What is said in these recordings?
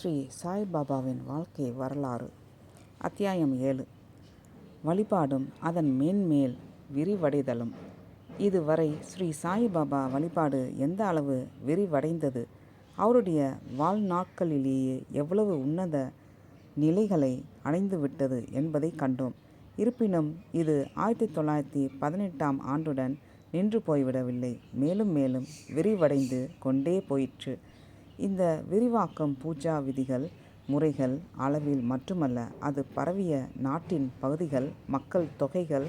ஸ்ரீ சாய்பாபாவின் வாழ்க்கை வரலாறு அத்தியாயம் ஏழு. வழிபாடும் அதன் மேன்மேல் விரிவடைதலும். இதுவரை ஸ்ரீ சாய்பாபா வழிபாடு எந்த அளவு விரிவடைந்தது? அவருடைய வாழ்நாட்களிலேயே எவ்வளவு உன்னத நிலைகளை அடைந்துவிட்டது என்பதை கண்டோம். இருப்பினும் இது ஆயிரத்தி தொள்ளாயிரத்தி பதினெட்டாம் ஆண்டுடன் நின்று போய்விடவில்லை. மேலும் மேலும் விரிவடைந்து கொண்டே போயிற்று. இந்த விரிவாக்கம் பூஜா விதிகள் முறைகள் அளவில் மட்டுமல்ல அது பரவிய நாட்டின் பகுதிகள் மக்கள் தொகைகள்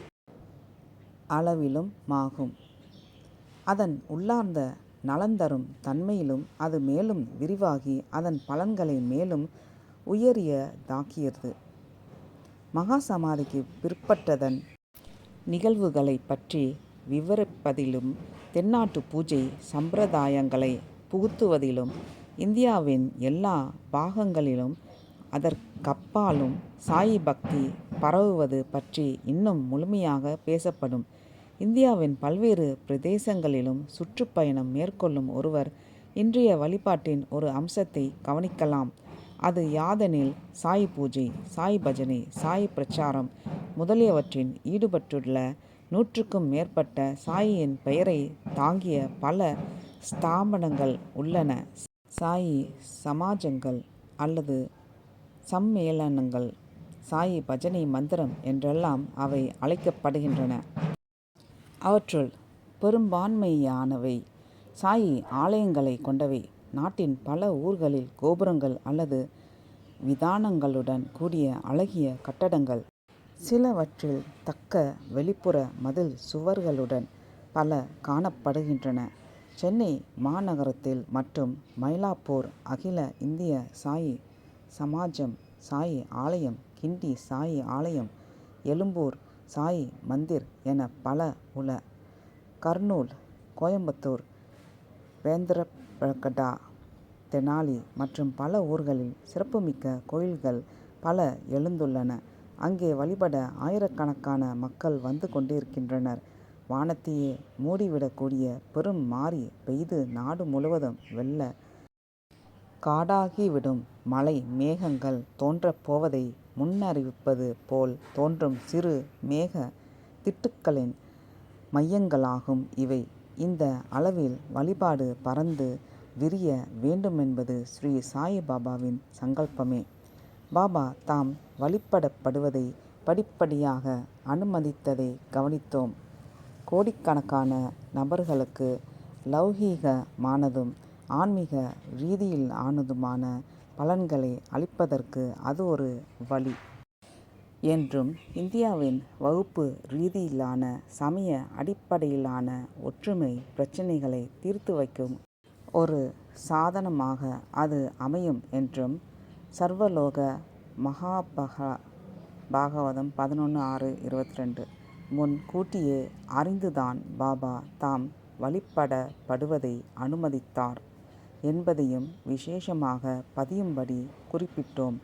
அளவிலும் மாகும். அதன் உள்ளார்ந்த நலந்தரும் தன்மையிலும் அது மேலும் விரிவாகி அதன் பலன்களை மேலும் உயரியதாக்கியது மகா சமாதிக்கு பிற்பட்டதன் நிகழ்வுகளை பற்றி விவரிப்பதிலும் தென்னாட்டு பூஜை சம்பிரதாயங்களை புகுத்துவதிலும் இந்தியாவின் எல்லா பாகங்களிலும் அதற்கப்பாலும் சாயி பக்தி பரவுவது பற்றி இன்னும் முழுமையாக பேசப்படும். இந்தியாவின் பல்வேறு பிரதேசங்களிலும் சுற்றுப்பயணம் மேற்கொள்ளும் ஒருவர் இன்றைய வழிபாட்டின் ஒரு அம்சத்தை கவனிக்கலாம். அது யாதெனில் சாய் பூஜை சாய் பஜனை சாய் பிரச்சாரம் முதலியவற்றின் ஈடுபட்டுள்ள நூற்றுக்கும் மேற்பட்ட சாயின் பெயரை தாங்கிய பல ஸ்தாபனங்கள் உள்ளன. சாயி சமாஜங்கள் அல்லது சம்மேளனங்கள் சாயி பஜனை மந்திரம் என்றெல்லாம் அவை அழைக்கப்படுகின்றன. அவற்றுள் பெரும்பான்மையானவை சாயி ஆலயங்களை கொண்டவை. நாட்டின் பல ஊர்களில் கோபுரங்கள் அல்லது விதானங்களுடன் கூடிய அழகிய கட்டடங்கள். சிலவற்றில் தக்க வெளிப்புற மதில் சுவர்களுடன் பல காணப்படுகின்றன. சென்னை மாநகரத்தில் மற்றும் மயிலாப்பூர் அகில இந்திய சாயி சமாஜம் சாயி ஆலயம் கிண்டி சாயி ஆலயம் எழும்பூர் சாயி மந்திர் என பல உள கர்னூல் கோயம்புத்தூர் வேந்திரபகடா தெனாலி மற்றும் பல ஊர்களில் சிறப்புமிக்க கோயில்கள் பல எழுந்துள்ளன. அங்கே வழிபட ஆயிரக்கணக்கான மக்கள் வந்து கொண்டிருக்கின்றனர். வானத்தையே மூடிவிடக்கூடிய பெரும் மாறி பெய்து நாடு முழுவதும் வெள்ள காடாகிவிடும் மழை மேகங்கள் தோன்றப் போவதை முன்னறிவிப்பது போல் தோன்றும் சிறு மேக திட்டுக்களின் மையங்களாகும் இவை. இந்த அளவில் வழிபாடு பறந்து விரிய வேண்டுமென்பது ஸ்ரீ சாயிபாபாவின் சங்கல்பமே. பாபா தாம் வழிபடப்படுவதை படிப்படியாக அனுமதித்ததை கவனித்தோம். கோடிக்கணக்கான நபர்களுக்கு லௌகீகமானதும் ஆன்மீக ரீதியில் ஆனதுமான பலன்களை அளிப்பதற்கு அது ஒரு வழி. என்றும் இந்தியாவின் வகுப்பு ரீதியிலான சமய அடிப்படையிலான ஒற்றுமை பிரச்சினைகளை தீர்த்து வைக்கும் ஒரு சாதனமாக அது அமையும் என்றும் சர்வலோக மகாபகா பாகவதம் பதினொன்று ஆறு இருபத்தி ரெண்டு. முன் கூட்டியே அறிந்துதான் பாபா தாம் வழிபடப்படுவதை அனுமதித்தார் என்பதையும் விசேஷமாக பதியும்படி குறிப்பிட்டோம்.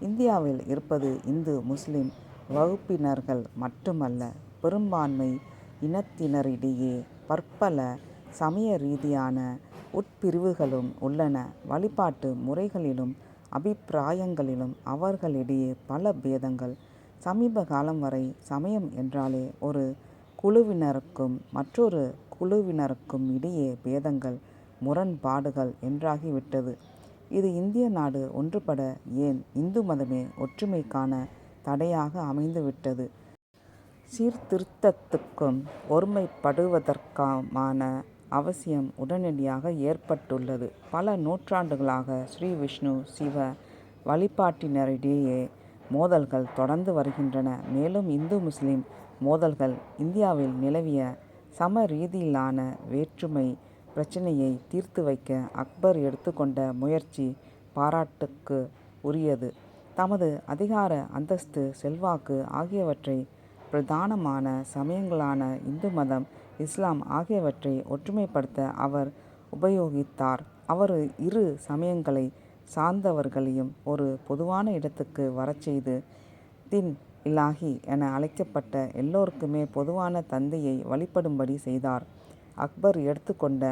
இந்தியாவில் இருப்பது இந்து முஸ்லிம் வகுப்பினர்கள் மட்டுமல்ல பெரும்பான்மை இனத்தினரிடையே பற்பல சமய ரீதியான உட்பிரிவுகளும் உள்ளன. வழிபாட்டு முறைகளிலும் அபிப்பிராயங்களிலும் அவர்களிடையே பல பேதங்கள் சமீப காலம் வரை சமயம் என்றாலே ஒரு குழுவினருக்கும் மற்றொரு குழுவினருக்கும் இடையே பேதங்கள் முரண்பாடுகள் என்றாகிவிட்டது. இது இந்திய நாடு ஒன்றுபட ஏன் இந்து மதமே ஒற்றுமைக்கான தடையாக அமைந்துவிட்டது? சீர்திருத்தத்துக்கும் ஒருமைப்படுவதற்கான அவசியம் உடனடியாக ஏற்பட்டுள்ளது. பல நூற்றாண்டுகளாக ஸ்ரீ விஷ்ணு சிவ வழிபாட்டினரிடையே மோதல்கள் தொடர்ந்து வருகின்றன. மேலும் இந்து முஸ்லிம் மோதல்கள் இந்தியாவில் நிலவிய சம ரீதியிலான வேற்றுமை பிரச்சினையை தீர்த்து வைக்க அக்பர் எடுத்துக்கொண்ட முயற்சி பாராட்டுக்கு உரியது. தமது அதிகார அந்தஸ்து செல்வாக்கு ஆகியவற்றை பிரதானமான சமயங்களான இந்து மதம் இஸ்லாம் ஆகியவற்றை ஒற்றுமைப்படுத்த அவர் உபயோகித்தார். அவர் இரு சமயங்களை சார்ந்தவர்களையும் ஒரு பொதுவான இடத்துக்கு வரச்செய்து தின் இலாஹி என அழைக்கப்பட்ட எல்லோருக்குமே பொதுவான தந்தையை வழிபடும்படி செய்தார் அக்பர் எடுத்துக்கொண்ட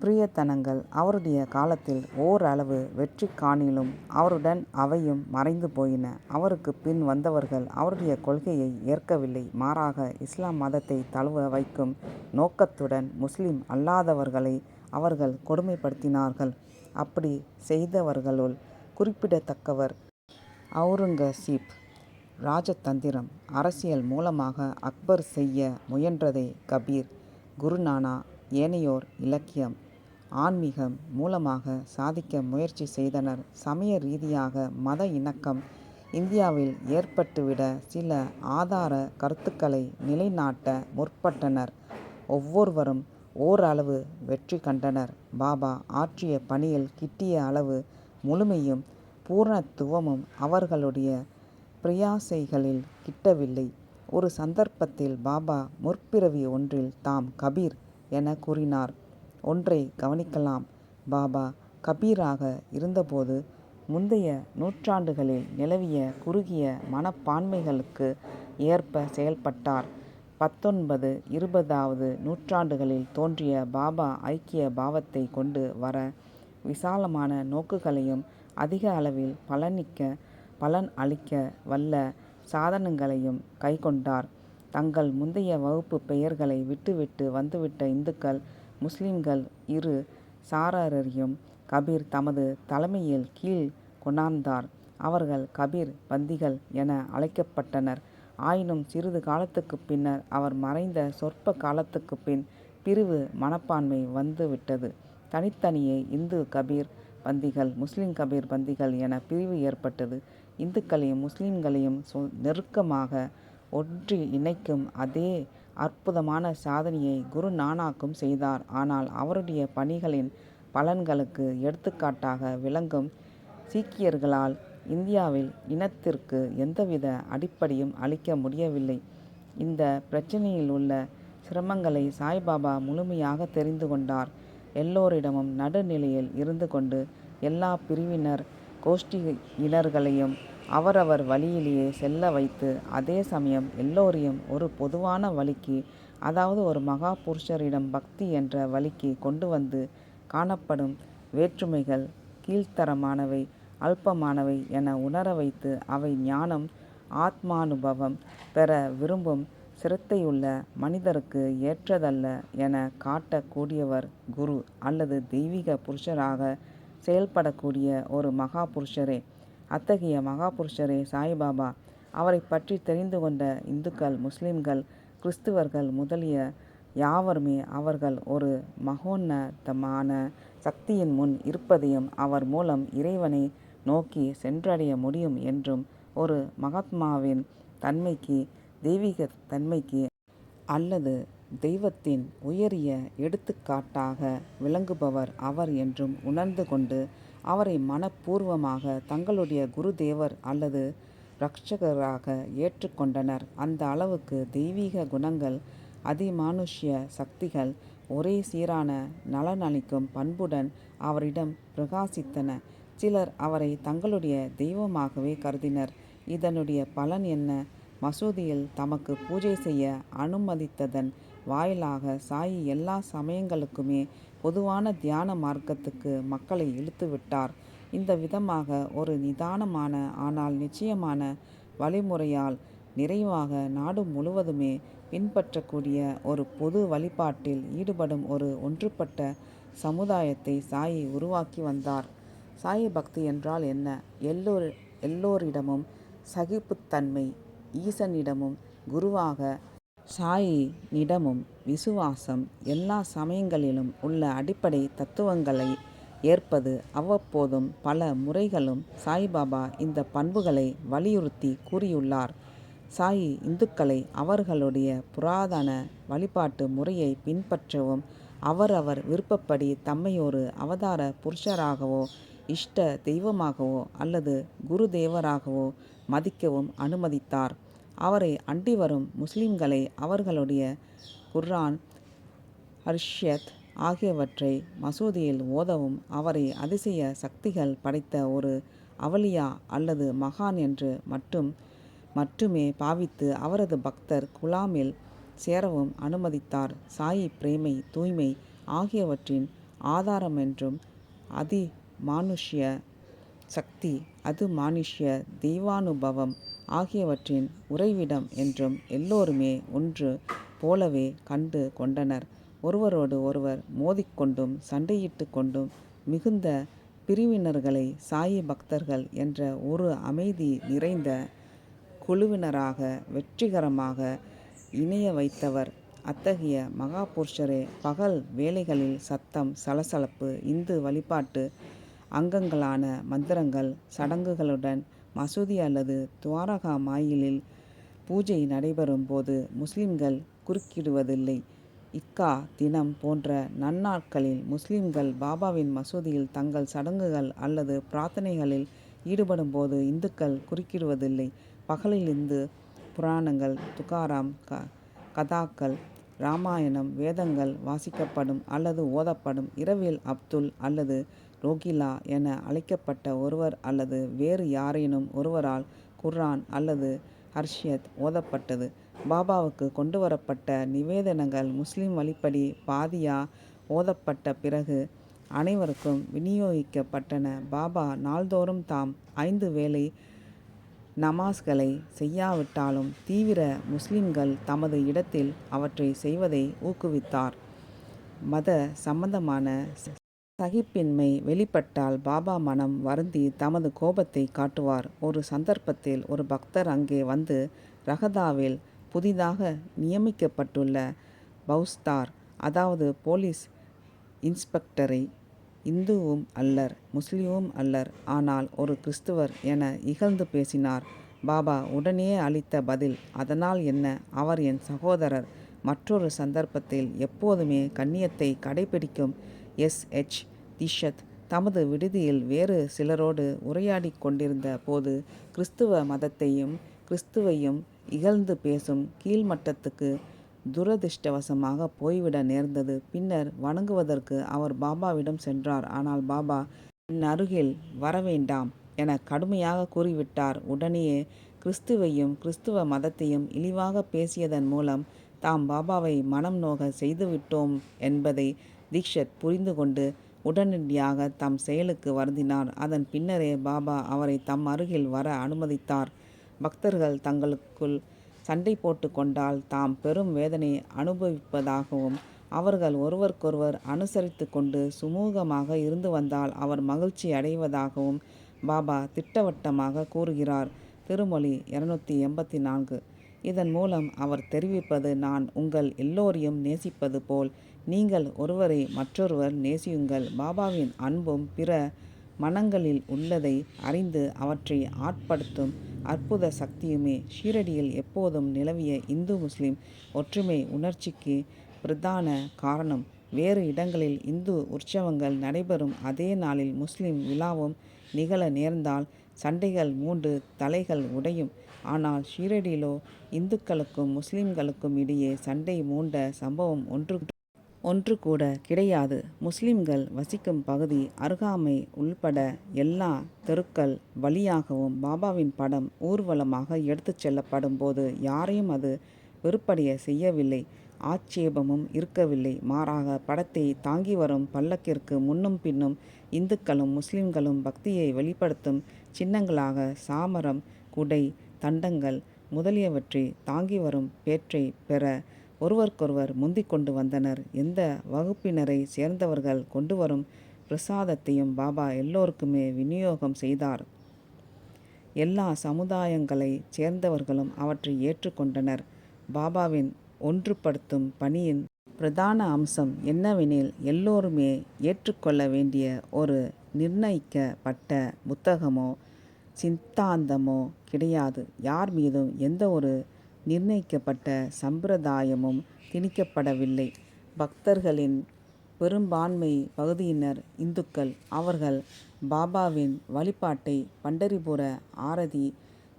பிரியத்தனங்கள் அவருடைய காலத்தில் ஓரளவு வெற்றி காணிலும் அவருடன் அவையும் மறைந்து போயின. அவருக்குப் பின் வந்தவர்கள் அவருடைய கொள்கையை ஏற்கவில்லை. மாறாக இஸ்லாம் மதத்தை தழுவ வைக்கும் நோக்கத்துடன் முஸ்லிம் அல்லாதவர்களை அவர்கள் கொடுமைப்படுத்தினார்கள். அப்படி செய்தவர்களுள் குறிப்பிடத்தக்கவர் அவுரங்கசீப் ராஜதந்திரம் அரசியல் மூலமாக அக்பர் செய்ய முயன்றதை கபீர், குருநானா ஏனையோர் இலக்கியம், ஆன்மீகம் மூலமாக சாதிக்க முயற்சி செய்தனர். சமய ரீதியாக மத இணக்கம் இந்தியாவில் ஏற்பட்டுவிட சில ஆதார கருத்துக்களை நிலைநாட்ட முற்பட்டனர். ஒவ்வொருவரும் ஓரளவு வெற்றி கண்டனர். பாபா ஆற்றிய பணியில் கிட்டிய அளவு முழுமையும் பூரணத்துவமும் அவர்களுடைய பிரயாசைகளில் கிட்டவில்லை. ஒரு சந்தர்ப்பத்தில் பாபா முற்பிறவி ஒன்றில் தாம் கபீர் என கூறினார். ஒன்றை கவனிக்கலாம். பாபா கபீராக இருந்தபோது முந்தைய நூற்றாண்டுகளில் நிலவிய குறுகிய மனப்பான்மைகளுக்கு ஏற்ப செயல்பட்டார். பத்தொன்பது, இருபதாவது நூற்றாண்டுகளில் தோன்றிய பாபா ஐக்கிய பாவத்தை கொண்டு வர விசாலமான நோக்குகளையும் அதிக அளவில் பலனிக்க பலன் அளிக்க வல்ல சாதனங்களையும் கைக்கொண்டார். தங்கள் முந்தைய வகுப்பு பெயர்களை விட்டுவிட்டு வந்துவிட்ட இந்துக்கள், முஸ்லிம்கள் இரு சாரரையும் கபீர் தமது தலைமையில் கீழ் கொணார்ந்தார் அவர்கள் கபீர் பந்திகள் என அழைக்கப்பட்டனர். ஆயினும் சிறிது காலத்துக்கு பின்னர் அவர் மறைந்த சொற்ப காலத்துக்கு பின் பிரிவு மனப்பான்மை வந்துவிட்டது. தனித்தனியே இந்து கபீர் பந்திகள், முஸ்லிம் கபீர் பந்திகள் என பிரிவு ஏற்பட்டது. இந்துக்களையும் முஸ்லிம்களையும் நெருக்கமாக ஒன்றி இணைக்கும் அதே அற்புதமான சாதனையை குருநானக்கும் செய்தார். ஆனால் அவருடைய பணிகளின் பலன்களுக்கு எடுத்துக்காட்டாக விளங்கும் சீக்கியர்களால் இந்தியாவில் இனத்திற்கு எந்தவித அடிப்படையும் அளிக்க முடியவில்லை. இந்த பிரச்சனையில் உள்ள சிரமங்களை சாய்பாபா முழுமையாக தெரிந்து கொண்டார். எல்லோரிடமும் நடுநிலையில் இருந்து கொண்டு எல்லா பிரிவினர் கோஷ்டியினர்களையும் அவரவர் வழியிலேயே செல்ல வைத்து, அதே சமயம் எல்லோரையும் ஒரு பொதுவான வழிக்கு அதாவது ஒரு மகா புருஷரிடம் பக்தி என்ற வழிக்கு கொண்டு வந்து காணப்படும் வேற்றுமைகள் கீழ்த்தரமானவை, அல்பமானவை என உணர வைத்து அவை ஞானம், ஆத்மானுபவம் பெற விரும்பும் சிரத்தையுள்ள மனிதருக்கு ஏற்றதல்ல என காட்டக்கூடியவர் குரு அல்லது தெய்வீக புருஷராக செயல்படக்கூடிய ஒரு மகா புருஷரே. அத்தகைய மகா புருஷரே சாய்பாபா அவரைப் பற்றி தெரிந்து கொண்ட இந்துக்கள், முஸ்லிம்கள், கிறிஸ்துவர்கள் முதலிய யாவருமே அவர்கள் ஒரு மகோன்னதமான சக்தியின் முன் இருப்பதையும் அவர் மூலம் இறைவனை நோக்கி சென்றடைய முடியும் என்றும் ஒரு மகாத்மாவின் தன்மைக்கு, தெய்வீக தன்மைக்கு அல்லது தெய்வத்தின் உயரிய எடுத்துக்காட்டாக விளங்குபவர் அவர் என்றும் உணர்ந்து கொண்டு அவரை மனப்பூர்வமாக தங்களுடைய குருதேவர் அல்லது இரட்சகராக ஏற்றுக்கொண்டனர் அந்த அளவுக்கு தெய்வீக குணங்கள், அதிமானுஷ்ய சக்திகள் ஒரே சீரான நலனளிக்கும் பண்புடன் அவரிடம் பிரகாசித்தன. சிலர் அவரை தங்களுடைய தெய்வமாகவே கருதினர். இதனுடைய பலன் என்ன? மசூதியில் தமக்கு பூஜை செய்ய அனுமதித்ததன் வாயிலாக சாயி எல்லா சமயங்களுக்குமே பொதுவான தியான மார்க்கத்துக்கு மக்களை இழுத்துவிட்டார். இந்த விதமாக ஒரு நிதானமான ஆனால் நிச்சயமான வழிமுறையால் நிறைவாக நாடு முழுவதுமே பின்பற்றக்கூடிய ஒரு பொது வழிபாட்டில் ஈடுபடும் ஒரு ஒன்றுபட்ட சமுதாயத்தை சாயி உருவாக்கி வந்தார். சாயி பக்தி என்றால் என்ன? எல்லோர் எல்லோரிடமும் சகிப்புத்தன்மை, ஈசனிடமும் குருவாக சாயினிடமும் விசுவாசம், எல்லா சமயங்களிலும் உள்ள அடிப்படை தத்துவங்களை ஏற்பது. அவ்வப்போதும் பல முறைகளும் சாய்பாபா இந்த பண்புகளை வலியுறுத்தி கூறியுள்ளார். சாயி இந்துக்களை அவர்களுடைய புராதன வழிபாட்டு முறையை பின்பற்றவும், அவரவர் விருப்பப்படி தம்மையொரு அவதார புருஷராகவோ, இஷ்ட தெய்வமாகவோ அல்லது குருதேவராகவோ மதிக்கவும் அனுமதித்தார். அவரை அண்டிவரும் முஸ்லிம்களை அவர்களுடைய குர்ஆன், ஹர்ஷியத் ஆகியவற்றை மசூதியில் ஓதவும், அவரை அதிசய சக்திகள் படைத்த ஒரு அவலியா அல்லது மகான் என்று மட்டும் மட்டுமே பாவித்து அவரது பக்தர் குலாமில் சேரவும் அனுமதித்தார். சாயி பிரேமை, தூய்மை ஆகியவற்றின் ஆதாரம் என்றும் அதி மானுஷ்ய சக்தி அது மானுஷ்ய தெய்வானுபவம் ஆகியவற்றின் உறைவிடம் என்றும் எல்லோருமே ஒன்று போலவே கண்டு கொண்டனர். ஒருவரோடு ஒருவர் மோதிக்கொண்டும் சண்டையிட்டு கொண்டும் மிகுந்த பிரிவினர்களை சாயி பக்தர்கள் என்ற ஒரு அமைதி நிறைந்த குழுவினராக வெற்றிகரமாக இணைய வைத்தவர். அத்தகைய மகாபுருஷரே பகல் வேலைகளில் சத்தம் சலசலப்பு இந்து வழிபாட்டு அங்கங்களான மந்திரங்கள் சடங்குகளுடன் மசூதி அல்லது துவாரகா மாயிலில் பூஜை நடைபெறும் போது முஸ்லிம்கள் குறுக்கிடுவதில்லை. இக்கா தினம் போன்ற நன்னாட்களில் முஸ்லிம்கள் பாபாவின் மசூதியில் தங்கள் சடங்குகள் அல்லது பிரார்த்தனைகளில் ஈடுபடும்போது இந்துக்கள் குறுக்கிடுவதில்லை. பகலில் இந்து புராணங்கள் துகாராம் க கதாக்கள் ராமாயணம் வேதங்கள் வாசிக்கப்படும் அல்லது ஓதப்படும். இரவில் அப்துல் அல்லது ரோகிலா என அழைக்கப்பட்ட ஒருவர் அல்லது வேறு யாரேனும் ஒருவரால் குர்ஆன் அல்லது ஹர்ஷியத் ஓதப்பட்டது. பாபாவுக்கு கொண்டு வரப்பட்ட நிவேதனங்கள் முஸ்லிம் வழிப்படி பாதியா ஓதப்பட்ட பிறகு அனைவருக்கும் விநியோகிக்கப்பட்டன. பாபா நாள்தோறும் தாம் ஐந்து வேளை நமாஸ்களை செய்யாவிட்டாலும் தீவிர முஸ்லிம்கள் தமது இடத்தில் அவற்றை செய்வதை ஊக்குவித்தார். மத சம்பந்தமான சகிப்பின்மை வெளிப்பட்டால் பாபா மனம் வருந்தி தமது கோபத்தை காட்டுவார். ஒரு சந்தர்ப்பத்தில் ஒரு பக்தர் அங்கே வந்து ரகதாவில் புதிதாக நியமிக்கப்பட்டுள்ள பவுஸ்தார் அதாவது போலீஸ் இன்ஸ்பெக்டரை இந்துவும் அல்லர் முஸ்லீமும் அல்லர் ஆனால் ஒரு கிறிஸ்துவர் என இகழ்ந்து பேசினார். பாபா உடனே அளித்த பதில் அதனால் என்ன அவர் என் சகோதரர். மற்றொரு சந்தர்ப்பத்தில் எப்போதுமே கண்ணியத்தை கடைப்பிடிக்கும் எஸ். எச். திஷத் தமது விடுதியில் வேறு சிலரோடு உரையாடி கொண்டிருந்த போது கிறிஸ்துவ மதத்தையும் கிறிஸ்துவையும் இகழ்ந்து பேசும் கீழ்மட்டத்துக்கு துரதிர்ஷ்டவசமாக போய்விட நேர்ந்தது. பின்னர் வணங்குவதற்கு அவர் பாபாவிடம் சென்றார். ஆனால் பாபா என் அருகில் வரவேண்டாம் என கடுமையாக கூறிவிட்டார். உடனேயே கிறிஸ்துவையும் கிறிஸ்துவ மதத்தையும் இழிவாக பேசியதன் மூலம் தாம் பாபாவை மனம் நோக செய்துவிட்டோம் என்பதை தீக்ஷத் புரிந்து கொண்டு உடனடியாக தம் செயலுக்கு வருந்தினார். அதன் பின்னரே பாபா அவரை தம் அருகில் வர அனுமதித்தார். பக்தர்கள் தங்களுக்குள் சண்டை போட்டு கொண்டால் தாம் பெரும் வேதனை அனுபவிப்பதாகவும் அவர்கள் ஒருவருக்கொருவர் அனுசரித்து கொண்டு சுமூகமாக இருந்து வந்தால் அவர் மகிழ்ச்சி அடைவதாகவும் பாபா திட்டவட்டமாக கூறுகிறார். திருமொழி இருநூத்தி எண்பத்தி நான்கு. இதன் மூலம் அவர் தெரிவிப்பது நான் உங்கள் எல்லோரையும் நேசிப்பது போல் நீங்கள் ஒருவரை மற்றொருவர் நேசியுங்கள். பாபாவின் அன்பும் பிற மனங்களில் உள்ளதை அறிந்து அவற்றை ஆட்படுத்தும் அற்புத சக்தியுமே ஷீரடியில் எப்போதும் நிலவிய இந்து முஸ்லிம் ஒற்றுமை உணர்ச்சிக்கு பிரதான காரணம். வேறு இடங்களில் இந்து உற்சவங்கள் நடைபெறும் அதே நாளில் முஸ்லிம் விழாவும் நிகழ நேர்ந்தால் சண்டைகள் மூண்டு தலைகள் உடையும். ஆனால் ஷீரடியிலோ இந்துக்களுக்கும் முஸ்லிம்களுக்கும் இடையே சண்டை மூண்ட சம்பவம் ஒன்று ஒன்று கூட கிடையாது. முஸ்லிம்கள் வசிக்கும் பகுதி அருகாமை உள்பட எல்லா தெருக்கள் வழியாகவும் பாபாவின் படம் ஊர்வலமாக எடுத்துச் செல்லப்படும் போது யாரையும் அது வெறுப்படைய செய்யவில்லை ஆட்சேபமும் இருக்கவில்லை. மாறாக படத்தை தாங்கி வரும் பல்லக்கிற்கு முன்னும் பின்னும் இந்துக்களும் முஸ்லிம்களும் பக்தியை வெளிப்படுத்தும் சின்னங்களாக சாமரம் குடை தண்டங்கள் முதலியவற்றை தாங்கி வரும் பேற்றை பெற ஒருவருக்கொருவர் முந்திக் கொண்டு வந்தனர். எந்த வகுப்பினரை சேர்ந்தவர்கள் கொண்டுவரும் பிரசாதத்தையும் பாபா எல்லோருக்குமே விநியோகம் செய்தார். எல்லா சமுதாயங்களைச் சேர்ந்தவர்களும் அவற்றை ஏற்றுக்கொண்டனர் பாபாவின் ஒன்றுபடுத்தும் பணியின் பிரதான அம்சம் என்னவெனில் எல்லோருமே ஏற்றுக்கொள்ள வேண்டிய ஒரு நிர்ணயிக்கப்பட்ட புத்தகமோ சித்தாந்தமோ கிடையாது. யார் மீதும் எந்த ஒரு நிர்ணயிக்கப்பட்ட சம்பிரதாயமும் திணிக்கப்படவில்லை. பக்தர்களின் பெரும்பான்மை பகுதியினர் இந்துக்கள். அவர்கள் பாபாவின் வழிபாட்டை பண்டரிபுர ஆரதி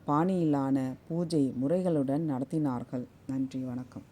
பாணியிலான பூஜை முறைகளுடன் நடத்தினார்கள். நன்றி வணக்கம்.